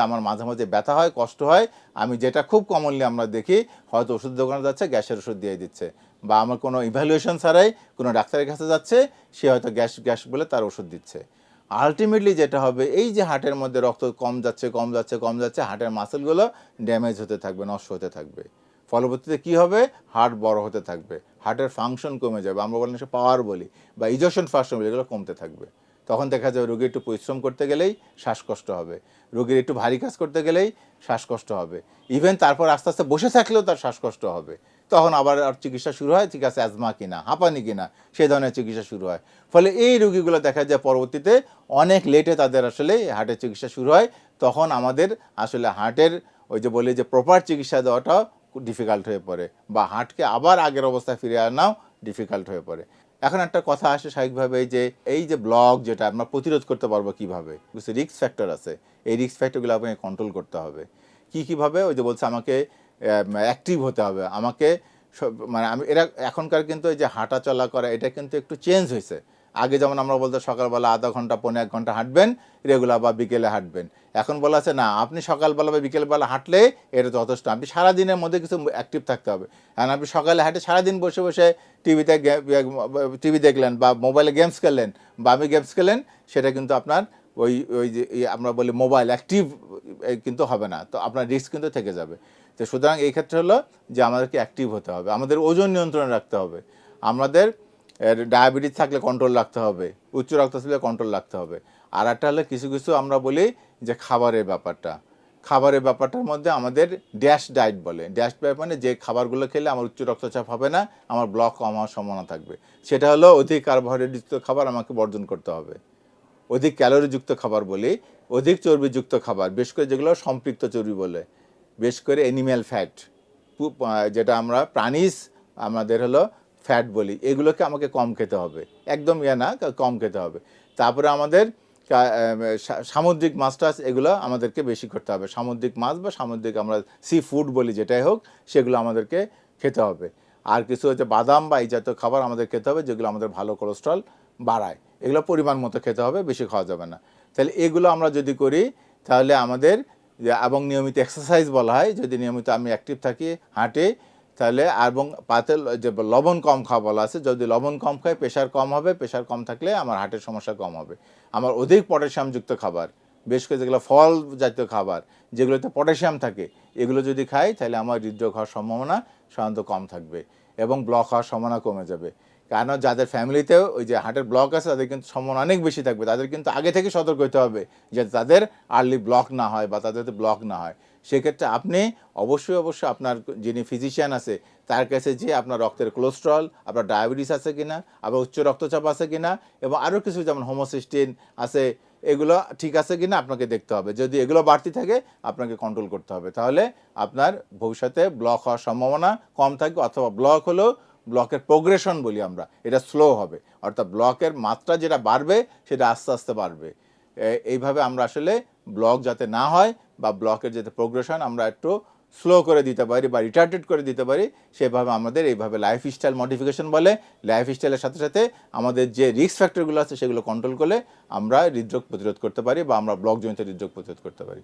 সঙ্গে আমার মাঝে মাঝে ব্যথা হয়, কষ্ট হয়, আমি যেটা খুব কমনলি আমরা দেখি, হয়তো ওষুধ দোকানে যাচ্ছে, গ্যাসের ওষুধ দিয়ে দিচ্ছে বা আমার কোনো ইভ্যালুয়েশন ছাড়াই কোনো ডাক্তারের কাছে যাচ্ছে, সে হয়তো গ্যাস গ্যাস বলে তার ওষুধ দিচ্ছে। আলটিমেটলি যেটা হবে, এই যে হার্টের মধ্যে রক্ত কম যাচ্ছে কম যাচ্ছে কম যাচ্ছে, হার্টের মাসেলগুলো ড্যামেজ হতে থাকবে, নষ্ট হতে থাকবে। ফলবর্তীতে কি হবে? হার্ট বড় হতে থাকবে, হার্টের ফাংশন কমে যাবে, আমরা বলি পাওয়ার বলি বা ইজেকশন ফাংশন বলি, এগুলো কমতে থাকবে। তখন দেখা যাবে রোগী একটু পরিশ্রম করতে গেলেই শ্বাসকষ্ট হবে। রোগীর একটু ভারী কাজ করতে গেলেই শ্বাসকষ্ট হবে। ইভেন তারপর আস্তে আস্তে বসে থাকলেও তার শ্বাসকষ্ট হবে। তখন আবার আর চিকিৎসা শুরু হয়, ঠিক আছে অ্যাজমা কিনা, হাঁপানি কিনা সেই ধরনের চিকিৎসা শুরু হয়। ফলে এই রোগীগুলো দেখা যায় পরবর্তীতে অনেক লেটে তাদের আসলে হার্টের চিকিৎসা শুরু হয়। তখন আমাদের আসলে হার্টের ওই যে বলি যে প্রপার চিকিৎসা দেওয়াটাও ডিফিকাল্ট হয়ে পড়ে বা হার্টকে আবার আগের অবস্থায় ফিরে আনাও ডিফিকাল্ট হয়ে পড়ে। এখন একটা কথা আসে স্বাভাবিকভাবে যে এই যে ব্লগ যেটা আমরা প্রতিরোধ করতে পারব কীভাবে? বুঝতে রিক্স ফ্যাক্টর আছে। এই রিক্স ফ্যাক্টরগুলো আপনাকে কন্ট্রোল করতে হবে। কী কীভাবে? ওই যে বলছে আমাকে অ্যাক্টিভ হতে হবে। আমাকে মানে আমি, এরা, এখনকার কিন্তু এই যে হাঁটা চলা করা, এটা কিন্তু একটু চেঞ্জ হয়েছে। আগে যেমন আমরা বলতো সকালবেলা আধা ঘণ্টা পনেরো এক ঘণ্টা হাঁটবেন রেগুলার বা বিকেলে হাঁটবেন। এখন বলা আছে, না, আপনি সকালবেলা বা বিকেলবেলা হাঁটলে এটা যথেষ্ট। আপনি সারাদিনের মধ্যে কিছু অ্যাক্টিভ থাকতে হবে। কারণ আপনি সকালে হাঁটে সারাদিন বসে বসে টিভিতে টিভি দেখলেন বা মোবাইলে গেমস খেললেন বা আমি গেমস খেলেন, সেটা কিন্তু আপনার ওই ওই যে আমরা বলি মোবাইল অ্যাক্টিভ কিন্তু হবে না। তো আপনার রিস্ক কিন্তু থেকে যাবে। তো সুতরাং এই ক্ষেত্রে হলো যে আমাদেরকে অ্যাক্টিভ হতে হবে। আমাদের ওজন নিয়ন্ত্রণে রাখতে হবে। আমাদের ডায়াবেটিস থাকলে কন্ট্রোল রাখতে হবে, উচ্চ রক্তচাপে কন্ট্রোল রাখতে হবে। আর একটা হলো কিছু কিছু আমরা বলি যে খাবারের ব্যাপারটা। খাবারের ব্যাপারটার মধ্যে আমাদের ড্যাশ ডায়েট বলে। ড্যাশ ডায়েট মানে যে খাবারগুলো খেলে আমার উচ্চ রক্তচাপ হবে না, আমার ব্লক কম হওয়ার সম্ভাবনা থাকবে। সেটা হলো অধিক কার্বোহাইড্রেটযুক্ত খাবার আমাকে বর্জন করতে হবে। অধিক ক্যালোরিযুক্ত খাবার বলি, অধিক চর্বিযুক্ত খাবার বেশ করে যেগুলো সম্পৃক্ত চর্বি বলে। বেশ করে অ্যানিম্যাল ফ্যাট যেটা আমরা প্রাণীজ, আমাদের হলো ফ্যাট বলি, এগুলোকে আমাকে কম খেতে হবে। একদম ইয়ে না কম খেতে হবে। তারপরে আমাদের সামুদ্রিক মাছ টাছ, এগুলো আমাদেরকে বেশি করতে হবে। সামুদ্রিক মাছ বা সামুদ্রিক আমরা সি ফুড বলি যেটাই হোক, সেগুলো আমাদেরকে খেতে হবে। আর কিছু হচ্ছে বাদাম বা এই জাতীয় খাবার আমাদের খেতে হবে, যেগুলো আমাদের ভালো কোলেস্ট্রল বাড়ায়। এগুলো পরিমাণ মতো খেতে হবে, বেশি খাওয়া যাবে না। তাহলে এগুলো আমরা যদি করি, তাহলে আমাদের, এবং নিয়মিত এক্সারসাইজ বলা হয়, যদি নিয়মিত আমি অ্যাক্টিভ থাকি, হাঁটে তাহলে এবং পাতে যে লবণ কম খাওয়া বলা আছে, যদি লবণ কম খায় প্রেশার কম হবে, প্রেশার কম থাকলে আমার হার্টের সমস্যা কম হবে। আমার অধিক পটাশিয়ামযুক্ত খাবার বেশ করে যেগুলো ফল জাতীয় খাবার, যেগুলোতে পটাশিয়াম থাকে, এগুলো যদি খাই, তাহলে আমার হৃদরোগ হওয়ার সম্ভাবনা সাধারণত কম থাকবে এবং ব্লক হওয়ার সম্ভাবনা কমে যাবে। কারণ যাদের ফ্যামিলিতেও ওই যে হার্টের ব্লক আছে, তাদের কিন্তু সম্ভাবনা অনেক বেশি থাকবে। তাদের কিন্তু আগে থেকে সতর্ক হতে হবে যাতে তাদের আর্লি ব্লক না হয় বা তাদের ব্লক না হয়। সেক্ষেত্রে আপনি অবশ্যই অবশ্যই আপনার যিনি ফিজিশিয়ান আছে, তার কাছে যে আপনার রক্তের কোলেস্ট্রল আপনার ডায়াবেটিস আছে কি না আবার উচ্চ রক্তচাপ আছে কি না এবং আরও কিছু যেমন হোমোসিস্টিন আছে, এগুলো ঠিক আছে কি না আপনাকে দেখতে হবে। যদি এগুলো বাড়তি থাকে, আপনাকে কন্ট্রোল করতে হবে। তাহলে আপনার ভবিষ্যতে ব্লক হওয়ার সম্ভাবনা কম থাকবে, অথবা ব্লক হলেও ব্লকের প্রোগ্রেশন বলি আমরা, এটা স্লো হবে। অর্থাৎ ব্লকের মাত্রা যেটা বাড়বে, সেটা আস্তে আস্তে বাড়বে। এইভাবে আমরা আসলে ব্লক যাতে না হয় বা ব্লকের যাতে প্রোগ্রেশন আমরা একটু স্লো করে দিতে পারি বা রিটার্টেড করে দিতে পারি, সেভাবে আমাদের এইভাবে লাইফ স্টাইল মডিফিকেশন বলে লাইফ স্টাইলের সাথে সাথে আমাদের যে রিস্ক ফ্যাক্টরগুলো আছে সেগুলো কন্ট্রোল করলে আমরা হৃদরোগ প্রতিরোধ করতে পারি বা আমরা ব্লকজনিত হৃদরোগ প্রতিরোধ করতে পারি।